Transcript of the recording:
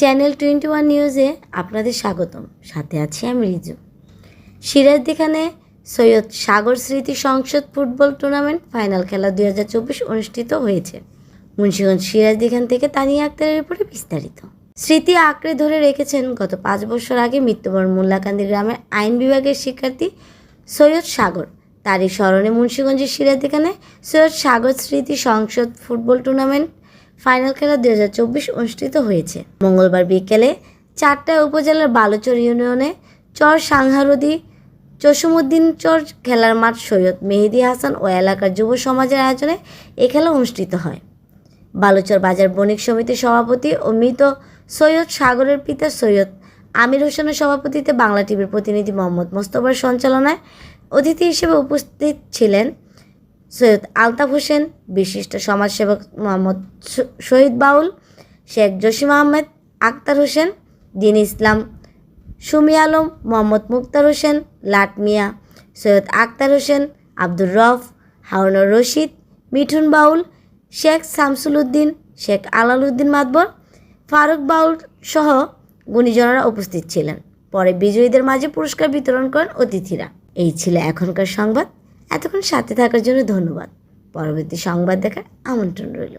Channel twenty one নিউজে আপনাদের স্বাগতম। সাথে আছি আমি রিজু। সিরাজদিখানে সৈয়দ সাগর স্মৃতি সংসদ ফুটবল টুর্নামেন্ট ফাইনাল খেলা দুই হাজার চব্বিশ অনুষ্ঠিত হয়েছে। মুন্সিগঞ্জ সিরাজদিখান থেকে তানিয়া আক্তারের উপরে বিস্তারিত। স্মৃতি আঁকড়ে ধরে রেখেছেন গত পাঁচ বছর আগে মৃত্যুবরণ মোল্লাকান্দি গ্রামের আইন বিভাগের শিক্ষার্থী সৈয়দ সাগর। তারই স্মরণে মুন্সিগঞ্জের সিরাজদিখানে সৈয়দ সাগর স্মৃতি সংসদ ফুটবল টুর্নামেন্ট ফাইনাল খেলা দুই হাজার চব্বিশ অনুষ্ঠিত হয়েছে। মঙ্গলবার বিকেলে চারটায় উপজেলার বালুচর ইউনিয়নে চর সাংহারদি জসিমুদ্দিন চর খেলার মাঠ, সৈয়দ মেহেদি হাসান ও এলাকার যুব সমাজের আয়োজনে এ খেলা অনুষ্ঠিত হয়। বালুচর বাজার বণিক সমিতির সভাপতি ও মৃত সৈয়দ সাগরের পিতা সৈয়দ আমির হোসেনের সভাপতিতে বাংলা টিভির প্রতিনিধি মোহাম্মদ মোস্তফার সঞ্চালনায় অতিথি হিসেবে উপস্থিত ছিলেন সৈয়দ আলতাফ হোসেন, বিশিষ্ট সমাজসেবক মোহাম্মদ শহীদ বাউল, শেখ জসিম আহমেদ, আক্তার হোসেন, দিন ইসলাম, সুমি আলম, মোহাম্মদ মুক্তার হোসেন, লাট মিয়া, সৈয়দ আক্তার হোসেন, আব্দুর রফ হারুনুর রশিদ, মিঠুন বাউল, শেখ শামসুল উদ্দিন, শেখ আলাল উদ্দিন মাতবর, ফারুক বাউল সহ গুণীজনেরা উপস্থিত ছিলেন। পরে বিজয়ীদের মাঝে পুরস্কার বিতরণ করেন অতিথিরা। এই ছিল এখনকার সংবাদ। এতক্ষণ সাথে থাকার জন্য ধন্যবাদ। পরবর্তী সংবাদ দেখার আমন্ত্রণ রইল।